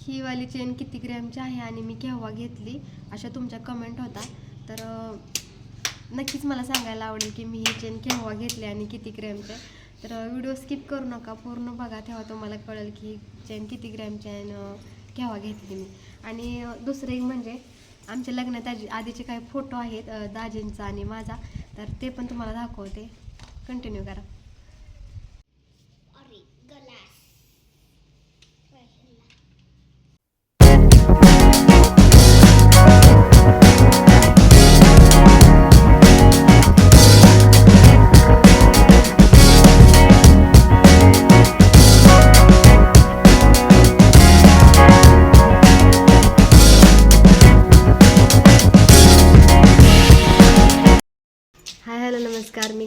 ही वाली चेन किती ग्रॅमची आहे आणि मी केव्हा घेतली अशा तुमच्या कमेंट होता. तर नक्कीच मला सांगायला आवडेल की मी ही चेन केव्हा घेतली आणि किती ग्रॅमची तर व्हिडिओ स्किप करू नका पूर्ण बघा तेव्हा तुम्हाला कळेल की ही चेन किती ग्रॅमची आहे आणि केव्हा घेतली मी. आणि दुसरं एक म्हणजे आमच्या लग्नात आधीचे काही फोटो आहेत दाजींचा आणि माझा. तर ते पण तुम्हाला दाखवते. कंटिन्यू करा.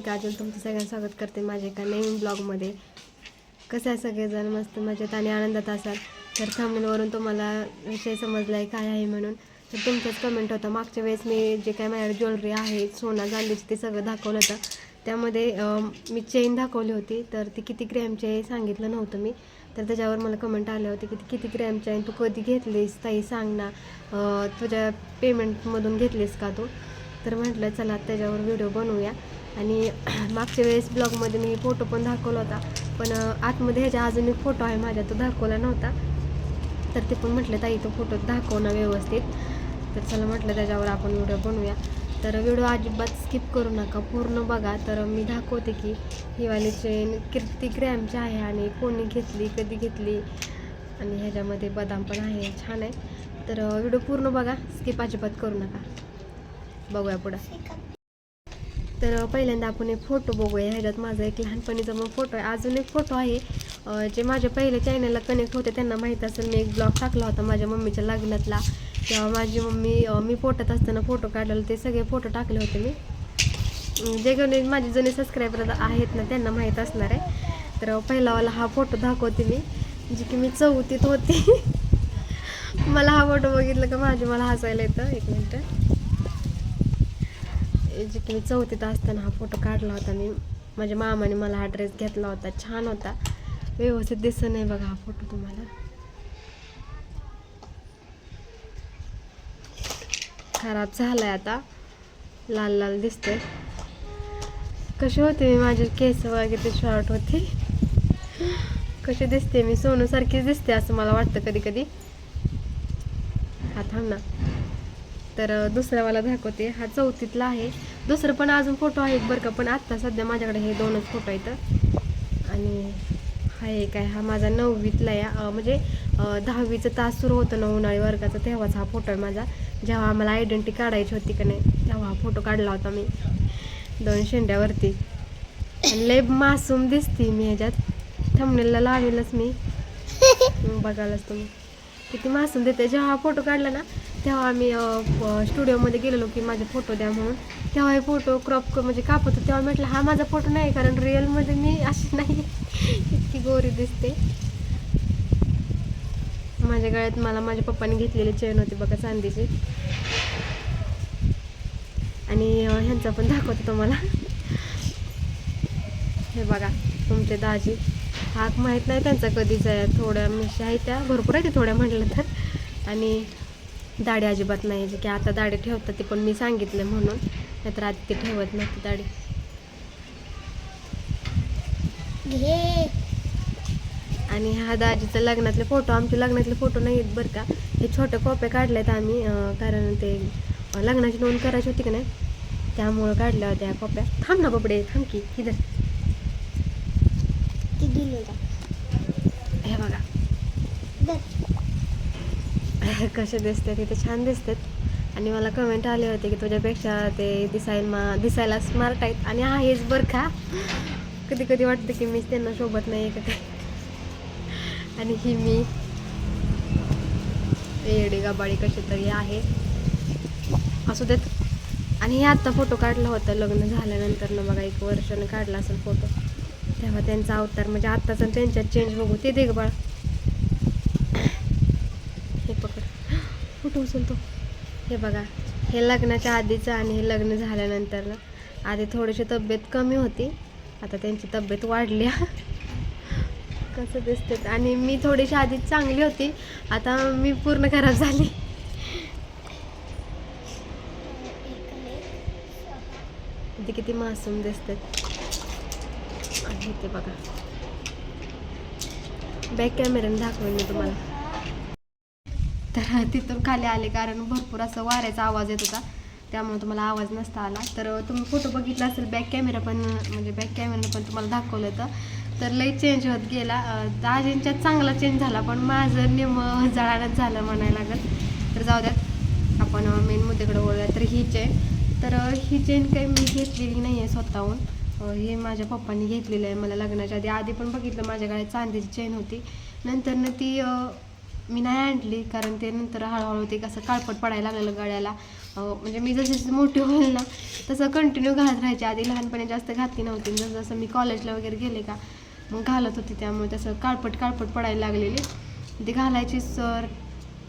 का अजून काजल तुमचं सगळ्यांना स्वागत करते माझ्या एका नवीन ब्लॉगमध्ये. कसं आहे सगळेजण? मस्त मजेत आणि आनंदात असाल? तर थांबण्यावरून तुम्हाला विषय समजला आहे काय आहे म्हणून. तर तुमचंच कमेंट होता. मागच्या वेळेस मी जे काय माझ्याकडे ज्वेलरी आहे सोना चांदीची ते सगळं दाखवलं होतं. त्यामध्ये मी चेन दाखवली होती. तर ती किती ग्रॅमची आहे सांगितलं नव्हतं मी. तर त्याच्यावर मला कमेंट आले होते की ती किती ग्रॅमची आहे तू कधी घेतलीस? ताई सांग ना. तुझ्या पेमेंटमधून घेतलीस का तू? तर म्हटलं चला त्याच्यावर व्हिडिओ बनवूया. आणि मागच्या वेळेस ब्लॉगमध्ये मी फोटो पण दाखवला होता पण आतमध्ये ह्याच्या अजून एक फोटो आहे माझ्या तो दाखवला नव्हता. तर ते पण म्हटलं ताई तो फोटो दाखवणं व्यवस्थित. तर चला म्हटलं त्याच्यावर आपण व्हिडिओ बनवूया. तर व्हिडिओ अजिबात स्किप करू नका पूर्ण बघा. तर मी दाखवते की ही वाली चेन किती ग्रॅमची आहे आणि कोणी घेतली कधी घेतली. आणि ह्याच्यामध्ये बदाम पण आहे छान आहे. तर व्हिडिओ पूर्ण बघा स्किप अजिबात करू नका. बघूया पुढं. तर पहिल्यांदा आपण एक फोटो बघूया. ह्याच्यात माझा एक लहानपणीचा मग फोटो आहे. अजून एक फोटो आहे जे माझ्या पहिल्या चॅनलला कनेक्ट होते त्यांना माहीत असेल मी एक ब्लॉग टाकला होता माझ्या मम्मीच्या लग्नातला. तेव्हा माझी मम्मी मी पोटात असताना फोटो काढलेला ते सगळे फोटो टाकले होते मी. जे कोणी माझे जुने सबस्क्रायबर आहेत ना त्यांना माहीत असणार आहे. तर पहिलावाला हा फोटो दाखवते मी जे की मी चौथीत होते. मला हा फोटो बघितलं का माझे मला हसायला येतं. एक मिनटं. जे की मी चौथीत असताना हा फोटो काढला होता मी. माझ्या मामाने मला हा ड्रेस घेतला होता. छान होता. व्यवस्थित दिसत नाही बघा हा फोटो तुम्हाला. खराब झाला आहे आता. लाल लाल दिसते कशी होते मी? माझे केस वगैरे शॉर्ट होते. कशी दिसते मी? सोनूसारखीच दिसते असं मला वाटतं कधी कधी. हा थांब ना. तर दुसरा मला दाखवते. हा चौथीतला आहे. दुसरं पण अजून फोटो आहेत बरं का पण आत्ता सध्या माझ्याकडे हे दोनच फोटो आहेत. आणि हा एक आहे. हा माझा नववीतला आहे. म्हणजे दहावीचं तास सुरू होतं ना उन्हाळी वर्गाचा तेव्हाच हा फोटो आहे माझा. जेव्हा आम्हाला आयडेंटिटी काढायची होती का नाही तेव्हा हा फोटो काढला होता मी. दोन शेंड्यावरती. आणि लय मासूम दिसते मी ह्याच्यात. थंबनेलला लावेलच मी. मग बघायलाच तुम्ही. किती मासूम देते जेव्हा हा फोटो काढला ना तेव्हा आम्ही स्टुडिओमध्ये गेलेलो की माझे फोटो द्या म्हणून. तेव्हा हे फोटो क्रॉप म्हणजे कापत होतो. तेव्हा म्हटलं हा माझा फोटो नाही कारण रिअलमध्ये मी अशी नाही. इतकी गोरी दिसते. माझ्या गळ्यात मला माझ्या पप्पाने घेतलेली चेन होती बघा चांदीची. आणि ह्यांचा पण दाखवतो तुम्हाला. हे बघा तुमचे दाजी. हाक माहीत नाही त्यांचा कधीच आहे. थोड्या मिशी आहे त्या. भरपूर आहे ते थोड्या म्हटलं तर. आणि दाढी अजिबात नाही. जे की आता दाढी ठेवतात ते पण मी सांगितलं म्हणून. नाहीतर आधी ते ठेवत नव्हती दाढी. आणि हा दाजीचं लग्नातले फोटो आमचे लग्नातले फोटो नाही आहेत बरं का. हे छोटे कॉप्या काढल्यात आम्ही कारण ते लग्नाची नोंद करायची होती का नाही? त्यामुळं काढल्या होत्या ह्या कॉप्या थांब ना बापडे थांब की इधर हे बघा. कसे दिसतात तिथे छान दिसतात. आणि मला कमेंट आले होते की तुझ्यापेक्षा ते दिसायला मा दिसायला स्मार्ट आहेत. आणि आहेच बरं का. कधी कधी वाटतं की मीच त्यांना शोभत नाही का काय आणि ही मी. येडी गाबाडी कशी तरी आहे. असू देत. आणि हे आत्ता फोटो काढला होता लग्न झाल्यानंतर ना बघा एक वर्षानं काढला असेल फोटो तेव्हा त्यांचा अवतार म्हणजे आत्ताचा त्यांच्यात चेंज बघू ते दे ग बाळ हे पकड फोटो उचलतो? हे बघा हे लग्नाच्या आधीचं आणि हे लग्न झाल्यानंतर ना आधी थोडीशी तब्येत कमी होती. आता त्यांची तब्येत वाढली. कसं दिसते आणि मी थोडीशी आधी चांगली होती. आता मी पूर्ण खराब झाली. ते किती मासूम दिसतात. आणि ते बघा. बॅक कॅमेऱ्याने दाखवेन मी तुम्हाला. तर तिथून खाली आले कारण भरपूर असं वाऱ्याचा आवाज येत होता. त्यामुळे तुम्हाला आवाज नसता आला. तर तुम्ही फोटो बघितला असेल बॅक कॅमेरा पण म्हणजे बॅक कॅमेराने पण तुम्हाला दाखवलं होतं. तर लई चेंज होत गेला. अं, दाजींच्यात चांगला चेंज झाला पण माझं नेम जळानच झालं म्हणायला लागत तर जाऊ द्यात आपण मेन मुद्द्याकडे वळूया. तर ही चेन तर ही चेन काही मी घेतलेली नाही आहे स्वतःहून. हे ही माझ्या पप्पांनी घेतलेली आहे. मला लग्नाच्या आधी आधी पण बघितलं माझ्या गळ्यात चांदीची चेन होती. नंतर ना ती मी नाही आणली कारण ते नंतर हळूहळू ते कसं काळपट पडायला लागलेलं गळ्याला. म्हणजे मी जशी जशी मोठी होईल ना तसं कंटिन्यू घालत राहायचे. आधी लहानपणी जास्त घातली नव्हती. जसं जसं मी कॉलेजला वगैरे गेले का मग घालत होती त्यामुळे तसं काळपट काळपट पडायला लागलेली. ती घालायची सर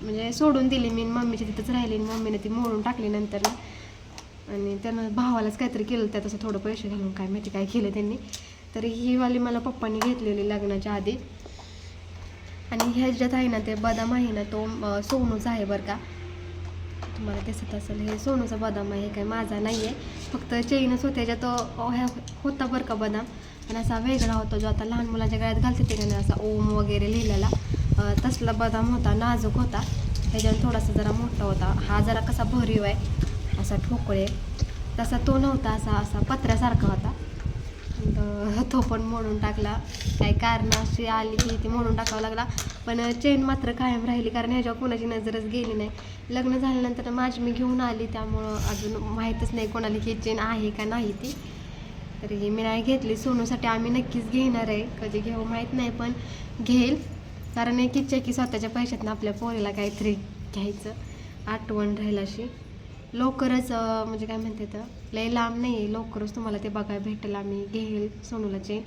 म्हणजे सोडून दिली मी मम्मीची तिथंच राहिली आणि मम्मीने ती मोडून टाकली नंतर. आणि त्यानं भावालाच काहीतरी केलं त्या तसं थोडं पैसे घालून काय माहिती काय केलं त्यांनी. तर ही वाली मला पप्पांनी घेतलेली लग्नाच्या आधी. आणि ह्याच्यात आहे ना ते बदाम आहे ना तो सोनूचा आहे बरं का. तुम्हाला दिसत असेल हे सोनूचा बदाम आहे काय माझा नाही आहे फक्त चेनच होते त्याच्यात तो ह्या होता बरं का बदाम. पण असा वेगळा होता जो आता लहान मुलाच्या गळ्यात घालते ते नाही असा ओम वगैरे लिहिलेला. तसला बदाम होता नाजूक होता. ह्याच्यात थोडासा जरा मोठा होता. हा जरा कसा भरीव आहे असा ठोकळे तसा तो नव्हता असा असा पत्र्यासारखा होता. तो पण मोडून टाकला. काही कारण अशी आली की ती मोडून टाकावं लागला. पण चेन मात्र कायम राहिली कारण ह्याच्यावर कोणाची नजरच गेली नाही. लग्न झाल्यानंतर माझी मी घेऊन आली. त्यामुळं अजून माहीतच नाही कोणाला ही चेन आहे का नाही ती. तरी मी नाही घेतली. सोनूसाठी आम्ही नक्कीच घेणार आहे. कधी घेऊ माहीत नाही पण घेईल. कारण एक इच्छा आहे की स्वतःच्या पैशातनं आपल्या पोरीला काहीतरी घ्यायचं. आठवण राहील अशी. लवकरच म्हणजे काय म्हणते तर लय लांब नाही आहे लवकरच तुम्हाला ते बघायला भेटेल आम्ही. घेईल सोनूला चेन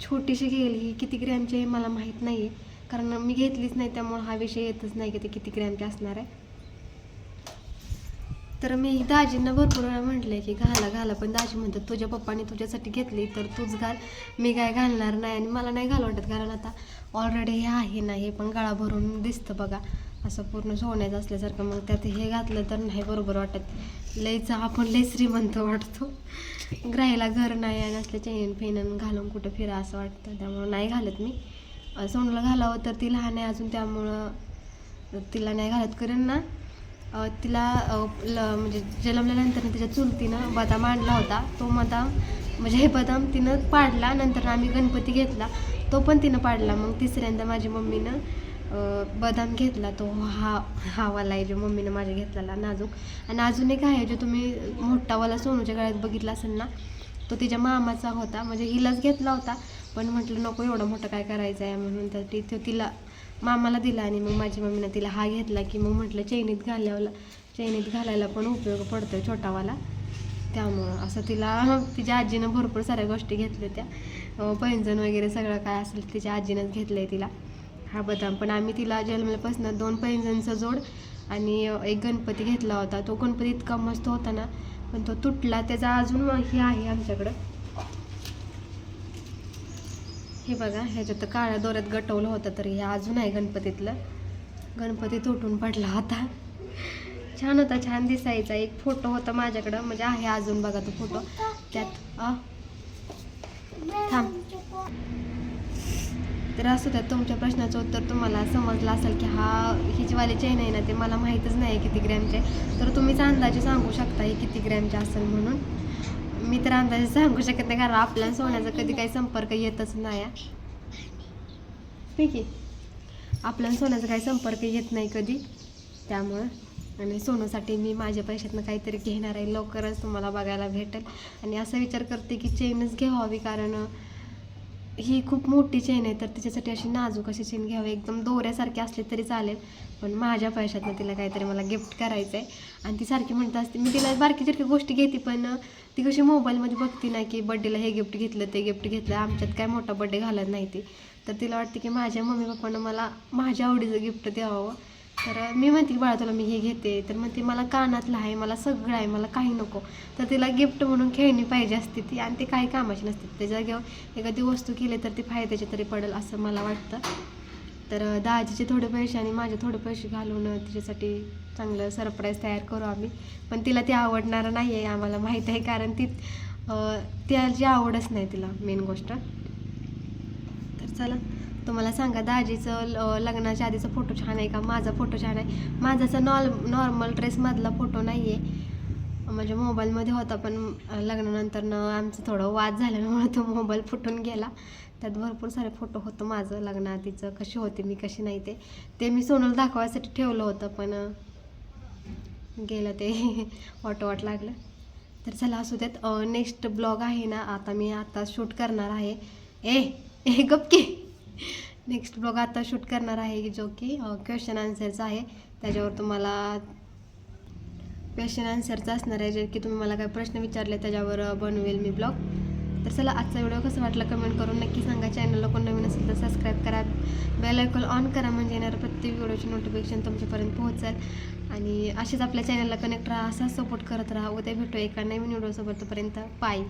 छोटीशी घेईल ही किती ग्रॅमची आहे मला माहीत नाही आहे कारण मी घेतलीच नाही त्यामुळे हा विषय येतच नाही की ते किती ग्रॅमची असणार आहे. तर मी दाजींना भरपूर वेळा म्हटलं की घाला घाला. पण दाजी म्हणतात तुझ्या पप्पाने तुझ्यासाठी घेतली तर तूच घाल. मी काय घालणार नाही आणि मला नाही घाल वाटत कारण आता. ऑलरेडी हे आहे ना हे पण गळा भरून दिसतं बघा. असं पूर्ण सोन्याचं असल्यासारखं मग त्यात हे घातलं तर नाही बरोबर वाटत. लयच आपण लय श्रीमंत वाटतो. ग्राहीला घर नाही आणि असल्या चैन फेन घालून कुठं फिरा असं वाटतं. त्यामुळं नाही घालत मी. अं, सोनूला घालावं तर ती लहान आहे अजून त्यामुळं तिला नाही घालत. कारण ना तिला ल म्हणजे जन्मल्यानंतर तिच्या चुलतीनं बदाम आणला होता. तो बदाम म्हणजे हे बदाम तिनं पाडला. नंतर आम्ही गणपती घेतला. तो पण तिनं पाडला. मग तिसऱ्यांदा माझी मम्मीनं बदाम घेतला तो हा हावाला आहे जो मम्मीनं माझ्या घेतलेला नाजूक. आणि अजून एक आहे जो तुम्ही मोठावाला सोनूच्या गळ्यात बघितला असेल ना तो तिच्या मामाचा होता. म्हणजे हिलाच घेतला होता पण म्हटलं नको एवढं मोठं काय करायचं आहे? म्हणून तर ती तिला मामाला दिला आणि मग माझी मम्मीनं तिला हा घेतला की मग म्हटलं चैनीत घालावला चैनीत घालायला पण उपयोग पडतो छोटावाला. त्यामुळं असं तिला तिच्या आजीनं भरपूर साऱ्या गोष्टी घेतल्या त्या. पैंजण वगैरे सगळं काय असेल तिच्या आजीनंच घेतलं आहे तिला. हा बदाम. पण आम्ही तिला जन्मल्यापासून दोन पैंजणचा जोड आणि एक गणपती घेतला होता. तो गणपती इतका मस्त होता ना पण तो तुटला. त्याचा अजून हे आहे आमच्याकडं. हे बघा ह्याच्यात काळ्या दोऱ्यात गटवलं होतं तर हे अजून आहे गणपतीतलं. गणपती तुटून पडला होता. छान होता छान दिसायचा. एक फोटो होता माझ्याकडं. म्हणजे आहे अजून बघा तो फोटो. त्यात थांब. तर असं त्या तुमच्या प्रश्नाचं उत्तर तुम्हाला समजलं असेल की हा ही जी वाली चेन आहे ना ते मला माहीतच नाही आहे किती ग्रॅमचे तर तुम्हीच अंदाजे सांगू शकता ही किती ग्रॅमचे असेल म्हणून. मी तर अंदाजे सांगू शकत नाही कारण आपल्या सोन्याचा कधी काही संपर्क येतच नाही. ठीक आहे. आपल्या सोन्याचा काही संपर्क येत नाही कधी. त्यामुळं आणि सोनूसाठी मी माझ्या पैशातनं काहीतरी घेणार आहे. लवकरच तुम्हाला बघायला भेटेल. आणि असा विचार करते की चेनच घ्यावी कारण ही खूप मोठी चेन आहे तर तिच्यासाठी अशी नाजूक अशी चेन घ्यावी. एकदम दोऱ्यासारखी असली तरी चालेल पण माझ्या पैशातनं तिला काहीतरी मला गिफ्ट करायचं आहे आणि ती सारखी म्हणत असते मी तिला बारकी सारखी गोष्टी घेते पण ती कशी मोबाईलमध्ये बघते ना की बड्डेला हे गिफ्ट घेतलं ते गिफ्ट घेतलं आमच्यात काय मोठा बड्डे घालत नाही ती. तर तिला वाटते की माझ्या मम्मी पप्पानं मला माझ्या आवडीचं गिफ्ट द्यावं. तर मी म्हणते की बाळा तुला मी हे घेते. तर म्हणते मला कानातलं आहे मला सगळं आहे मला काही नको. तर तिला गिफ्ट म्हणून खेळणी पाहिजे असते ती आणि ते काही कामाची नसते. त्याच्या जागेवर एखादी वस्तू केली तर ती फायद्याची तरी पडेल असं मला वाटतं. तर दाजीचे थोडे पैसे आणि माझे थोडे पैसे घालून तिच्यासाठी चांगलं सरप्राईज तयार करू आम्ही. पण तिला ते आवडणार नाही आहे आम्हाला माहीत आहे. कारण ती त्याची आवडच नाही तिला मेन गोष्ट. तर चला. तुम्हाला सांगा दाजीचं ल- लग्नाच्या आधीचा फोटो छान आहे का? माझा फोटो छान आहे. माझा असा नॉल नॉर्मल ड्रेसमधला फोटो नाही आहे म्हणजे मोबाईलमध्ये होता पण लग्नानंतरनं आमचं थोडं वाद झाल्यामुळे तो मोबाईल फुटून गेला. त्यात भरपूर सारे फोटो होतं माझं लग्नाआधीचं कशी होते मी कशी नाही ते. ते मी सोनूला दाखवायसाठी ठेवलं होतं पण गेलं ते. वाटोवाट लागलं. तर चला असू देत. नेक्स्ट ब्लॉग आहे ना आता मी आता शूट करणार आहे. ए ए गपके नेक्स्ट ब्लॉग आता शूट करणार आहे जो की क्वेश्चन आन्सरचा आहे. त्याच्यावर तुम्हाला क्वेश्चन आन्सरचा असणार आहे जे की तुम्ही मला काही प्रश्न विचारले त्याच्यावर बनवेल मी ब्लॉग तर चला आजचा व्हिडिओ कसं वाटला कमेंट करून नक्की सांगा. चॅनलला कोण नवीन असेल तर सबस्क्राईब करा. बेल आयकॉन ऑन करा म्हणजे येणार प्रत्येक व्हिडिओची नोटिफिकेशन तुमच्यापर्यंत पोहोचेल. आणि असेच आपल्या चॅनलला कनेक्ट राहा असा सपोर्ट करत राहा. उद्या भेटू एका नवीन व्हिडिओसोबत. तोपर्यंत बाय